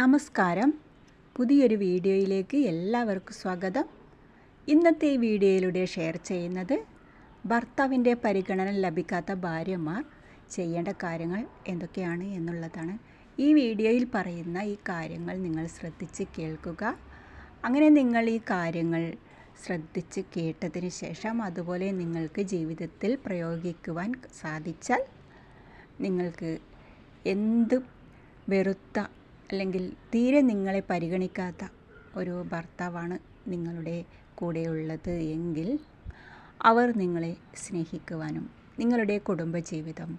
നമസ്കാരം. പുതിയൊരു വീഡിയോയിലേക്ക് എല്ലാവർക്കും സ്വാഗതം. ഇന്നത്തെ ഈ വീഡിയോയിലൂടെ ഷെയർ ചെയ്യുന്നത് ഭർത്താവിന്റെ പരിഗണന ലഭിക്കാത്ത ഭാര്യമാർ ചെയ്യേണ്ട കാര്യങ്ങൾ എന്തൊക്കെയാണ് എന്നുള്ളതാണ്. ഈ വീഡിയോയിൽ പറയുന്ന ഈ കാര്യങ്ങൾ നിങ്ങൾ ശ്രദ്ധിച്ച് കേൾക്കുക. അങ്ങനെ നിങ്ങൾ ഈ കാര്യങ്ങൾ ശ്രദ്ധിച്ച് കേട്ടതിന് ശേഷം അതുപോലെ നിങ്ങൾക്ക് ജീവിതത്തിൽ പ്രയോഗിക്കുവാൻ സാധിച്ചാൽ നിങ്ങൾക്ക് എന്ത് വെറുത്ത അല്ലെങ്കിൽ തീരെ നിങ്ങളെ പരിഗണിക്കാത്ത ഒരു ഭർത്താവാണ് നിങ്ങളുടെ കൂടെയുള്ളത് എങ്കിൽ അവർ നിങ്ങളെ സ്നേഹിക്കുവാനും നിങ്ങളുടെ കുടുംബജീവിതം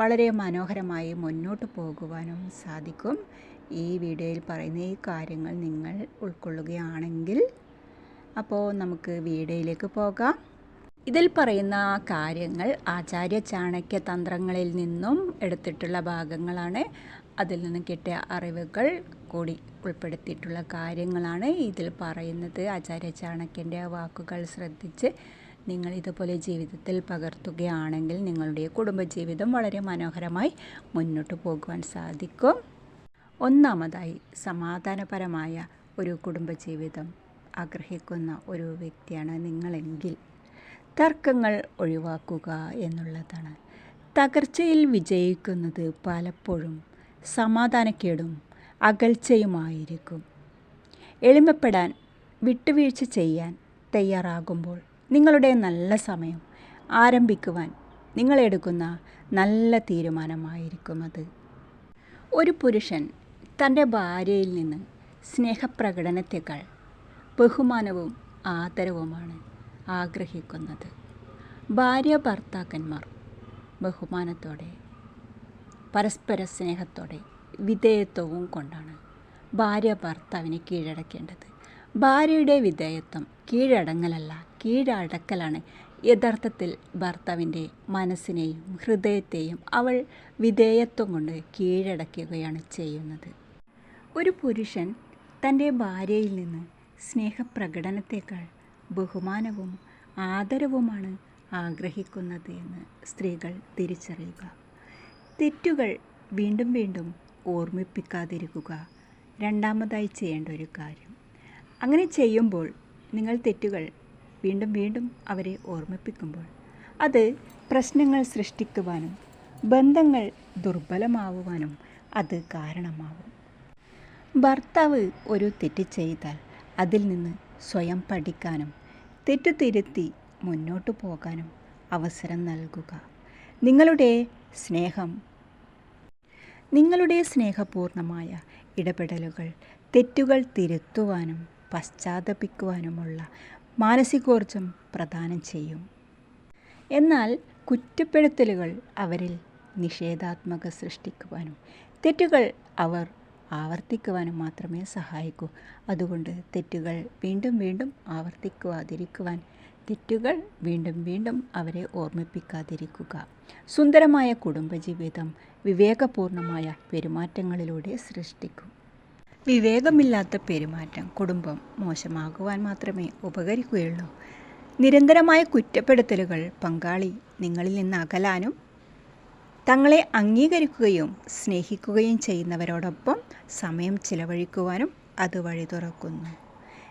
വളരെ മനോഹരമായി മുന്നോട്ട് പോകുവാനും സാധിക്കും. ഈ വീഡിയോയിൽ പറയുന്ന ഈ കാര്യങ്ങൾ നിങ്ങൾ ഉൾക്കൊള്ളുകയാണെങ്കിൽ അപ്പോൾ നമുക്ക് വീഡിയോയിലേക്ക് പോകാം. ഇതിൽ പറയുന്ന കാര്യങ്ങൾ ആചാര്യ ചാണക്യ തന്ത്രങ്ങളിൽ നിന്നും എടുത്തിട്ടുള്ള ഭാഗങ്ങളാണ്. അതിൽ നിന്ന് കിട്ടിയ അറിവുകൾ കൂടി ഉൾപ്പെടുത്തിയിട്ടുള്ള കാര്യങ്ങളാണ് ഇതിൽ പറയുന്നത്. ആചാര്യ ചാണക്യന്റെ വാക്കുകൾ ശ്രദ്ധിച്ച് നിങ്ങൾ ഇതുപോലെ ജീവിതത്തിൽ പകർത്തുകയാണെങ്കിൽ നിങ്ങളുടെ കുടുംബജീവിതം വളരെ മനോഹരമായി മുന്നോട്ട് പോകുവാൻ സാധിക്കും. ഒന്നാമതായി സമാധാനപരമായ ഒരു കുടുംബജീവിതം ആഗ്രഹിക്കുന്ന ഒരു വ്യക്തിയാണ് നിങ്ങളെങ്കിൽ തർക്കങ്ങൾ ഒഴിവാക്കുക എന്നുള്ളതാണ്. തകർച്ചയിൽ വിജയിക്കുന്നത് പലപ്പോഴും സമാധാനക്കേടും അകൽച്ചയുമായിരിക്കും. എളിമപ്പെടാൻ വിട്ടുവീഴ്ച ചെയ്യാൻ തയ്യാറാകുമ്പോൾ നിങ്ങളുടെ നല്ല സമയം ആരംഭിക്കുവാൻ നിങ്ങളെടുക്കുന്ന നല്ല തീരുമാനമായിരിക്കും അത് ഒരു പുരുഷൻ തന്റെ ഭാര്യയിൽ നിന്ന് സ്നേഹപ്രകടനത്തേക്കാൾ ബഹുമാനവും ആദരവുമാണ് ആഗ്രഹിക്കുന്നത്. ഭാര്യ ഭർത്താക്കന്മാർ ബഹുമാനത്തോടെ പരസ്പര സ്നേഹത്തോടെ വിധേയത്വവും കൊണ്ടാണ് ഭാര്യ ഭർത്താവിനെ കീഴടക്കേണ്ടത്. ഭാര്യയുടെ വിധേയത്വം കീഴടങ്ങലല്ല കീഴടക്കലാണ്. യഥാർത്ഥത്തിൽ ഭർത്താവിന്റെ മനസ്സിനെയും ഹൃദയത്തെയും അവൾ വിധേയത്വം കൊണ്ട് കീഴടക്കുകയാണ് ചെയ്യുന്നത്. ഒരു പുരുഷൻ തന്റെ ഭാര്യയിൽ നിന്ന് സ്നേഹപ്രകടനത്തേക്കാൾ ബഹുമാനവും ആദരവുമാണ് ആഗ്രഹിക്കുന്നത് എന്ന് സ്ത്രീകൾ തിരിച്ചറിയുക. തെറ്റുകൾ വീണ്ടും വീണ്ടും ഓർമ്മിപ്പിക്കാതിരിക്കുക. രണ്ടാമതായി ചെയ്യേണ്ട ഒരു കാര്യം. അങ്ങനെ ചെയ്യുമ്പോൾ നിങ്ങൾ തെറ്റുകൾ വീണ്ടും വീണ്ടും അവരെ ഓർമ്മിപ്പിക്കുമ്പോൾ അത് പ്രശ്നങ്ങൾ സൃഷ്ടിക്കുവാനും ബന്ധങ്ങൾ ദുർബലമാവുവാനും അത് കാരണമാവും. ഭർത്താവ് ഒരു തെറ്റ് ചെയ്താൽ അതിൽ നിന്ന് സ്വയം പഠിക്കാനും തെറ്റു തിരുത്തി മുന്നോട്ട് പോകാനും അവസരം നൽകുക. നിങ്ങളുടെ സ്നേഹം. നിങ്ങളുടെ സ്നേഹപൂർണമായ ഇടപെടലുകൾ തെറ്റുകൾ തിരുത്തുവാനും പശ്ചാത്തപിക്കുവാനുമുള്ള മാനസികോർജം പ്രദാനം ചെയ്യും. എന്നാൽ കുറ്റപ്പെടുത്തലുകൾ അവരിൽ നിഷേധാത്മക സൃഷ്ടിക്കുവാനും തെറ്റുകൾ അവർ ആവർത്തിക്കുവാനും മാത്രമേ സഹായിക്കൂ. അതുകൊണ്ട് തെറ്റുകൾ വീണ്ടും വീണ്ടും ആവർത്തിക്കുവാതിരിക്കുവാൻ തെറ്റുകൾ വീണ്ടും വീണ്ടും അവരെ ഓർമ്മിപ്പിക്കാതിരിക്കുക. സുന്ദരമായ കുടുംബജീവിതം വിവേകപൂർണമായ പെരുമാറ്റങ്ങളിലൂടെ സൃഷ്ടിക്കും. വിവേകമില്ലാത്ത പെരുമാറ്റം കുടുംബം മോശമാകുവാൻ മാത്രമേ ഉപകരിക്കുകയുള്ളൂ. നിരന്തരമായ കുറ്റപ്പെടുത്തലുകൾ പങ്കാളി നിങ്ങളിൽ നിന്ന് അകലാനും തങ്ങളെ അംഗീകരിക്കുകയും സ്നേഹിക്കുകയും ചെയ്യുന്നവരോടൊപ്പം സമയം ചിലവഴിക്കുവാനും അത് വഴി തുറക്കുന്നു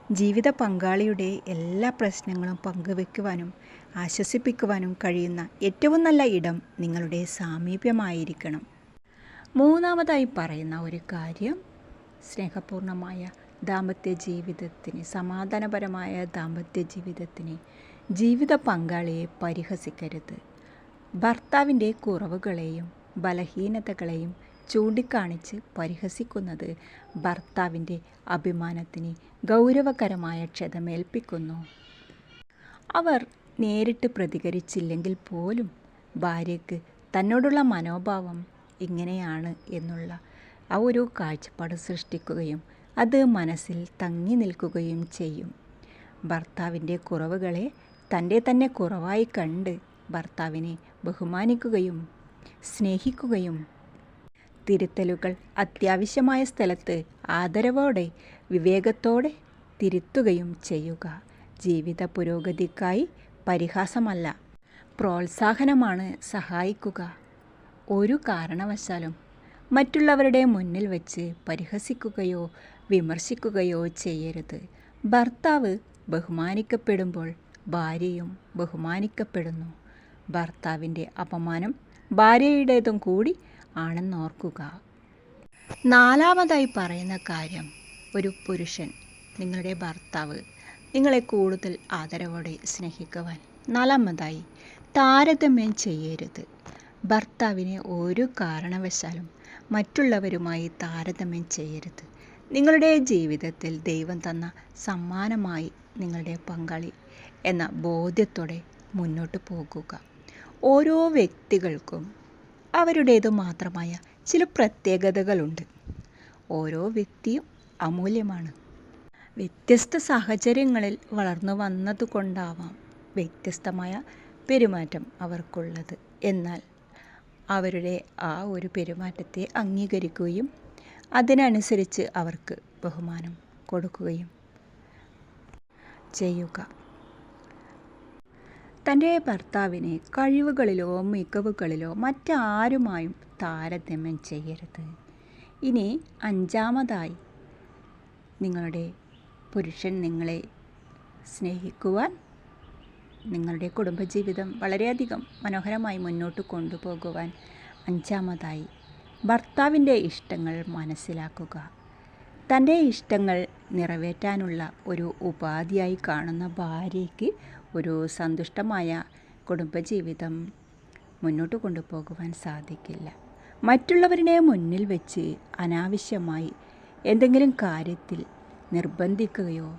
ജീവിത പങ്കാളിയുടെ എല്ലാ പ്രശ്നങ്ങളും പങ്കുവെക്കുവാനും ആശ്വസിപ്പിക്കുവാനും കഴിയുന്ന ഏറ്റവും നല്ല ഇടം നിങ്ങളുടെ സാമീപ്യമായിരിക്കണം. മൂന്നാമതായി പറയുന്ന ഒരു കാര്യം സ്നേഹപൂർണമായ ദാമ്പത്യ ജീവിതത്തിന് സമാധാനപരമായ ദാമ്പത്യ ജീവിതത്തിന് ജീവിത പങ്കാളിയെ പരിഹസിക്കരുത്. ഭർത്താവിന്റെ കുറവുകളെയും ബലഹീനതകളെയും ചൂണ്ടിക്കാണിച്ച് പരിഹസിക്കുന്നത് ഭർത്താവിന്റെ അഭിമാനത്തിന് ഗൗരവകരമായ ക്ഷതമേൽപ്പിക്കുന്നു. അവർ നേരിട്ട് പ്രതികരിച്ചില്ലെങ്കിൽ പോലും ഭാര്യയ്ക്ക് തന്നോടുള്ള മനോഭാവം ഇങ്ങനെയാണ് എന്നുള്ള ആ ഒരു കാഴ്ചപ്പാട് സൃഷ്ടിക്കുകയും അത് മനസ്സിൽ തങ്ങി നിൽക്കുകയും ചെയ്യും. ഭർത്താവിന്റെ കുറവുകളെ തന്റെ തന്നെ കുറവായി കണ്ട് ഭർത്താവിനെ ബഹുമാനിക്കുകയും സ്നേഹിക്കുകയും തിരുത്തലുകൾ അത്യാവശ്യമായ സ്ഥലത്ത് ആദരവോടെ വിവേകത്തോടെ തിരുത്തുകയും ചെയ്യുക. ജീവിത പുരോഗതിക്കായി പരിഹാസമല്ല പ്രോത്സാഹനമാണ് സഹായിക്കുക. ഒരു കാരണവശാലും മറ്റുള്ളവരുടെ മുന്നിൽ വച്ച് പരിഹസിക്കുകയോ വിമർശിക്കുകയോ ചെയ്യരുത്. ഭർത്താവ് ബഹുമാനിക്കപ്പെടുമ്പോൾ ഭാര്യയും ബഹുമാനിക്കപ്പെടുന്നു. ഭർത്താവിന്റെ അപമാനം ഭാര്യയുടേതും കൂടി ആണെന്നോർക്കുക. നാലാമതായി പറയുന്ന കാര്യം ഒരു പുരുഷൻ നിങ്ങളുടെ ഭർത്താവ് നിങ്ങളെ കൂടുതൽ ആദരവോടെ സ്നേഹിക്കുവാൻ. നാലാമതായി താരതമ്യം ചെയ്യരുത്. ഭർത്താവിനെ ഒരു കാരണവശാലും മറ്റുള്ളവരുമായി താരതമ്യം ചെയ്യരുത്. നിങ്ങളുടെ ജീവിതത്തിൽ ദൈവം തന്ന സമ്മാനമായി നിങ്ങളുടെ പങ്കാളി എന്ന ബോധ്യത്തോടെ മുന്നോട്ട് പോകുക. ഓരോ വ്യക്തികൾക്കും അവരുടേതു മാത്രമായ ചില പ്രത്യേകതകളുണ്ട്. ഓരോ വ്യക്തിയും അമൂല്യമാണ്. വ്യത്യസ്ത സാഹചര്യങ്ങളിൽ വളർന്നു വന്നതുകൊണ്ടാവാം വ്യത്യസ്തമായ പെരുമാറ്റം അവർക്കുള്ളത്. എന്നാൽ അവരുടെ ആ ഒരു പെരുമാറ്റത്തെ അംഗീകരിക്കുകയും അതിനനുസരിച്ച് അവർക്ക് ബഹുമാനം കൊടുക്കുകയും ചെയ്യുക. തന്റെ ഭർത്താവിനെ കഴിവുകളിലോ മികവുകളിലോ മറ്റാരുമായും താരതമ്യം ചെയ്യരുത്. ഇനി അഞ്ചാമതായി നിങ്ങളുടെ പുരുഷൻ നിങ്ങളെ സ്നേഹിക്കുവാൻ നിങ്ങളുടെ കുടുംബജീവിതം വളരെയധികം മനോഹരമായി മുന്നോട്ട് കൊണ്ടുപോകുവാൻ അഞ്ചാമതായി ഭർത്താവിന്റെ ഇഷ്ടങ്ങൾ മനസ്സിലാക്കുക. തന്റെ ഇഷ്ടങ്ങൾ നിറവേറ്റാനുള്ള ഒരു ഉപാധിയായി കാണുന്ന ഭാര്യയ്ക്ക് ഒരു സന്തുഷ്ടമായ കുടുംബജീവിതം മുന്നോട്ട് കൊണ്ടുപോകുവാൻ സാധിക്കില്ല. മറ്റുള്ളവരുടെ മുന്നിൽ വെച്ച് അനാവശ്യമായി എന്തെങ്കിലും കാര്യത്തിൽ നിർബന്ധിക്കുകയോ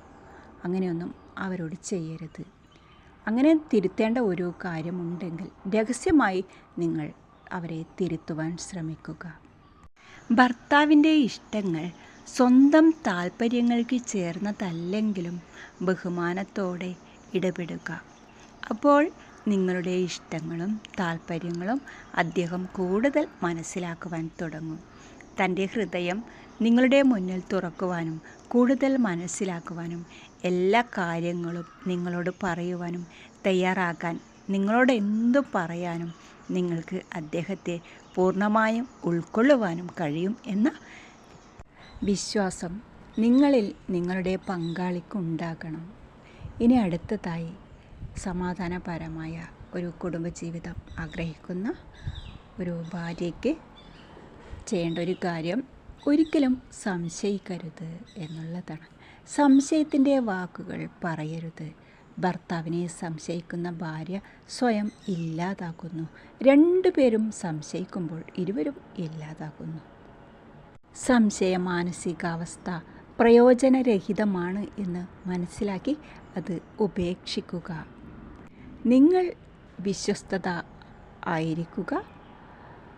അങ്ങനെയൊന്നും അവരോട് ചെയ്യരുത്. അങ്ങനെ തിരുത്തേണ്ട ഒരു കാര്യമുണ്ടെങ്കിൽ രഹസ്യമായി നിങ്ങൾ അവരെ തിരുത്തുവാൻ ശ്രമിക്കുക. ഭർത്താവിന്റെ ഇഷ്ടങ്ങൾ സ്വന്തം താല്പര്യങ്ങൾക്ക് ചേർന്നതല്ലെങ്കിലും ബഹുമാനത്തോടെ ഇടപെടുക. അപ്പോൾ നിങ്ങളുടെ ഇഷ്ടങ്ങളും താല്പര്യങ്ങളും അദ്ദേഹം കൂടുതൽ മനസ്സിലാക്കുവാൻ തുടങ്ങും. തന്റെ ഹൃദയം നിങ്ങളുടെ മുന്നിൽ തുറക്കുവാനും കൂടുതൽ മനസ്സിലാക്കുവാനും എല്ലാ കാര്യങ്ങളും നിങ്ങളോട് പറയുവാനും തയ്യാറാക്കാൻ നിങ്ങളോട് എന്തു പറയാനും നിങ്ങൾക്ക് അദ്ദേഹത്തെ പൂർണമായും ഉൾക്കൊള്ളുവാനും കഴിയും എന്ന വിശ്വാസം നിങ്ങളിൽ നിങ്ങളുടെ പങ്കാളിക്കുണ്ടാകണം ഇനി അടുത്തതായി സമാധാനപരമായ ഒരു കുടുംബജീവിതം ആഗ്രഹിക്കുന്ന ഒരു ഭാര്യയ്ക്ക് ചെയ്യേണ്ട ഒരു കാര്യം ഒരിക്കലും സംശയിക്കരുത് എന്നുള്ളതാണ്. സംശയത്തിന്റെ വാക്കുകൾ പറയരുത്. ഭർത്താവിനെ സംശയിക്കുന്ന ഭാര്യ സ്വയം ഇല്ലാതാക്കുന്നു. രണ്ടുപേരും സംശയിക്കുമ്പോൾ ഇരുവരും ഇല്ലാതാകുന്നു സംശയ മാനസികാവസ്ഥ പ്രയോജനരഹിതമാണ് എന്ന് മനസ്സിലാക്കി അത് ഉപേക്ഷിക്കുക. നിങ്ങൾ വിശ്വസ്തത ആയിരിക്കുക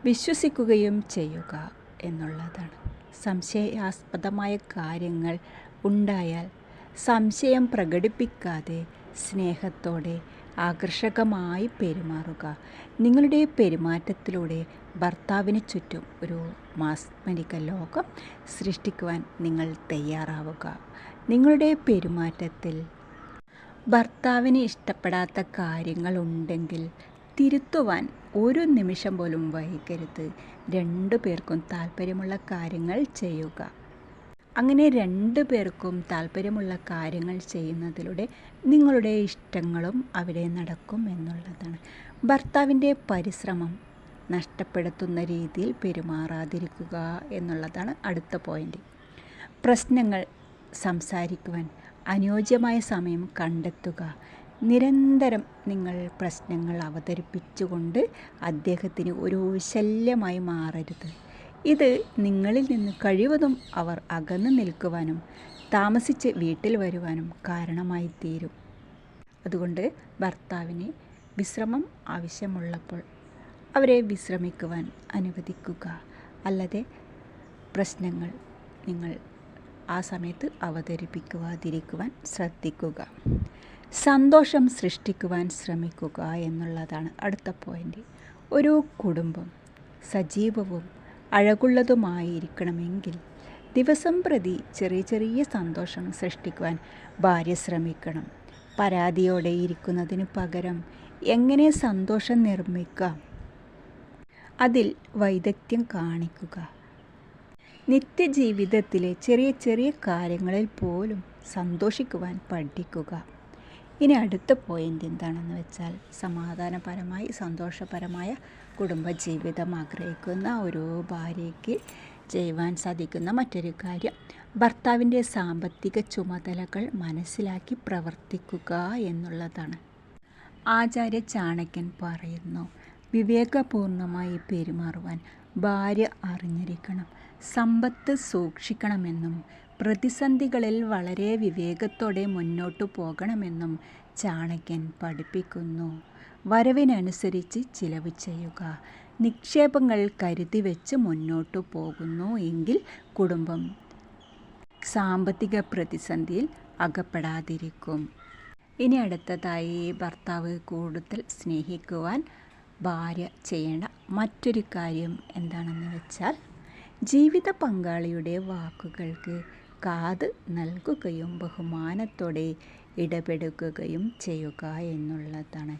വിശ്വസിക്കുകയും ചെയ്യുക എന്നുള്ളതാണ്. സംശയാസ്പദമായ കാര്യങ്ങൾ ഉണ്ടായാൽ സംശയം പ്രകടിപ്പിക്കാതെ സ്നേഹത്തോടെ ആകർഷകമായി പെരുമാറുക. നിങ്ങളുടെ പെരുമാറ്റത്തിലൂടെ ഭർത്താവിന് ചുറ്റും ഒരു മാസ്മരിക ലോകം സൃഷ്ടിക്കുവാൻ നിങ്ങൾ തയ്യാറാവുക. നിങ്ങളുടെ പെരുമാറ്റത്തിൽ ഭർത്താവിന് ഇഷ്ടപ്പെടാത്ത കാര്യങ്ങളുണ്ടെങ്കിൽ തിരുത്തുവാൻ ഒരു നിമിഷം പോലും വൈകരുത്. രണ്ടു പേർക്കും താല്പര്യമുള്ള കാര്യങ്ങൾ ചെയ്യുക. അങ്ങനെ രണ്ട് പേർക്കും താല്പര്യമുള്ള കാര്യങ്ങൾ ചെയ്യുന്നതിലൂടെ നിങ്ങളുടെ ഇഷ്ടങ്ങളും അവിടെ നടക്കും എന്നുള്ളതാണ്. ഭർത്താവിന്റെ പരിശ്രമം നഷ്ടപ്പെടുത്തുന്ന രീതിയിൽ പെരുമാറാതിരിക്കുക എന്നുള്ളതാണ് അടുത്ത പോയിന്റ് പ്രശ്നങ്ങൾ സംസാരിക്കുവാൻ അനുയോജ്യമായ സമയം കണ്ടെത്തുക. നിരന്തരം നിങ്ങൾ പ്രശ്നങ്ങൾ അവതരിപ്പിച്ചുകൊണ്ട് അദ്ദേഹത്തിന് ഒരു ശല്യമായി മാറരുത്. ഇത് നിങ്ങളിൽ നിന്ന് കഴിവതും അവർ അകന്നു നിൽക്കുവാനും താമസിച്ച് വീട്ടിൽ വരുവാനും കാരണമായി തീരും അതുകൊണ്ട് ഭർത്താവിന് വിശ്രമം ആവശ്യമുള്ളപ്പോൾ അവരെ വിശ്രമിക്കുവാൻ അനുവദിക്കുക. അല്ലാതെ പ്രശ്നങ്ങൾ നിങ്ങൾ ആ സമയത്ത് അവതരിപ്പിക്കുവാതിരിക്കുവാൻ ശ്രദ്ധിക്കുക. സന്തോഷം സൃഷ്ടിക്കുവാൻ ശ്രമിക്കുക എന്നുള്ളതാണ് അടുത്ത പോയിന്റ് ഒരു കുടുംബം സജീവവും അഴകുള്ളതുമായിരിക്കണമെങ്കിൽ ദിവസം പ്രതി ചെറിയ ചെറിയ സന്തോഷം സൃഷ്ടിക്കുവാൻ ഭാര്യ ശ്രമിക്കണം. പരാതിയോടെ ഇരിക്കുന്നതിന് പകരം എങ്ങനെ സന്തോഷം നിർമ്മിക്കാം? അതിൽ വൈദഗ്ധ്യം കാണിക്കുക. നിത്യജീവിതത്തിലെ ചെറിയ ചെറിയ കാര്യങ്ങളിൽ പോലും സന്തോഷിക്കുവാൻ പഠിക്കുക. ഇനി അടുത്ത പോയിന്റ് എന്താണെന്ന് വെച്ചാൽ സമാധാനപരമായി സന്തോഷപരമായ കുടുംബജീവിതം ആഗ്രഹിക്കുന്ന ഒരു ഭാര്യയ്ക്ക് ചെയ്യുവാൻ സാധിക്കുന്ന മറ്റൊരു കാര്യം ഭർത്താവിന്റെ സാമ്പത്തിക ചുമതലകൾ മനസ്സിലാക്കി പ്രവർത്തിക്കുക എന്നുള്ളതാണ്. ആചാര്യ ചാണക്യൻ പറയുന്നു വിവേകപൂർണമായി പെരുമാറുവാൻ ഭാര്യ അറിഞ്ഞിരിക്കണം സമ്പത്ത് സൂക്ഷിക്കണമെന്നും പ്രതിസന്ധികളിൽ വളരെ വിവേകത്തോടെ മുന്നോട്ടു പോകണമെന്നും ചാണക്യൻ പഠിപ്പിക്കുന്നു. വരവിനനുസരിച്ച് ചിലവ് ചെയ്യുക. നിക്ഷേപങ്ങൾ കരുതി വെച്ച് മുന്നോട്ടു പോകുന്നു എങ്കിൽ കുടുംബം സാമ്പത്തിക പ്രതിസന്ധിയിൽ അകപ്പെടാതിരിക്കും. ഇനി അടുത്തതായി ഭർത്താവ് കൂടുതൽ സ്നേഹിക്കുവാൻ ഭാര്യ ചെയ്യേണ്ട മറ്റൊരു കാര്യം എന്താണെന്ന് വെച്ചാൽ ജീവിത പങ്കാളിയുടെ വാക്കുകൾക്ക് കാത് നൽകുകയും ബഹുമാനത്തോടെ ഇടപെടുകയും ചെയ്യുക എന്നുള്ളതാണ്.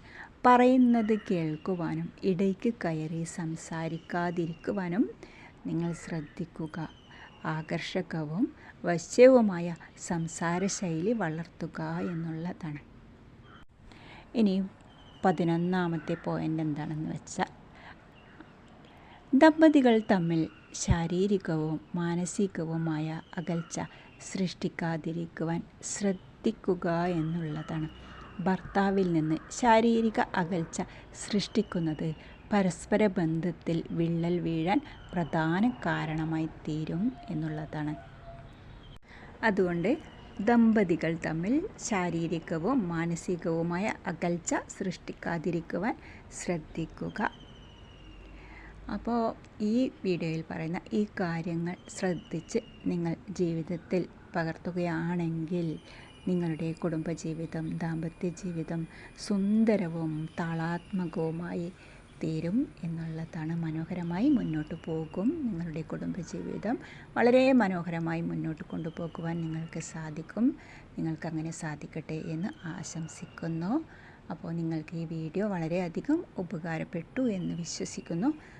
പറയുന്നത് കേൾക്കുവാനും ഇടയ്ക്ക് കയറി സംസാരിക്കാതിരിക്കുവാനും നിങ്ങൾ ശ്രദ്ധിക്കുക. ആകർഷകവും വശ്യവുമായ സംസാരശൈലി വളർത്തുക എന്നുള്ളതാണ്. ഇനി പതിനൊന്നാമത്തെ പോയിന്റ് എന്താണെന്ന് വെച്ചാൽ ദമ്പതികൾ തമ്മിൽ ശാരീരികവും മാനസികവുമായ അകൽച്ച സൃഷ്ടിക്കാതിരിക്കുവാൻ ശ്രദ്ധിക്കുക എന്നുള്ളതാണ്. ഭർത്താവിൽ നിന്ന് ശാരീരിക അകൽച്ച സൃഷ്ടിക്കുന്നത് പരസ്പര ബന്ധത്തിൽ വിള്ളൽ വീഴാൻ പ്രധാന കാരണമായി തീരും എന്നുള്ളതാണ്. അതുകൊണ്ട് ദമ്പതികൾ തമ്മിൽ ശാരീരികവും മാനസികവുമായ അകൽച്ച സൃഷ്ടിക്കാതിരിക്കുവാൻ ശ്രദ്ധിക്കുക അപ്പോൾ ഈ വീഡിയോയിൽ പറയുന്ന ഈ കാര്യങ്ങൾ ശ്രദ്ധിച്ച് നിങ്ങൾ ജീവിതത്തിൽ പകർത്തുകയാണെങ്കിൽ നിങ്ങളുടെ കുടുംബജീവിതം ദാമ്പത്യ ജീവിതം സുന്ദരവും താളാത്മകവുമായി തീരും എന്നുള്ളതാണ് മനോഹരമായി മുന്നോട്ട് പോകും. നിങ്ങളുടെ കുടുംബജീവിതം വളരെ മനോഹരമായി മുന്നോട്ട് കൊണ്ടുപോകുവാൻ നിങ്ങൾക്ക് സാധിക്കും. നിങ്ങൾക്കങ്ങനെ സാധിക്കട്ടെ എന്ന് ആശംസിക്കുന്നു. അപ്പോൾ നിങ്ങൾക്ക് ഈ വീഡിയോ വളരെയധികം ഉപകാരപ്പെട്ടു എന്ന് വിശ്വസിക്കുന്നു.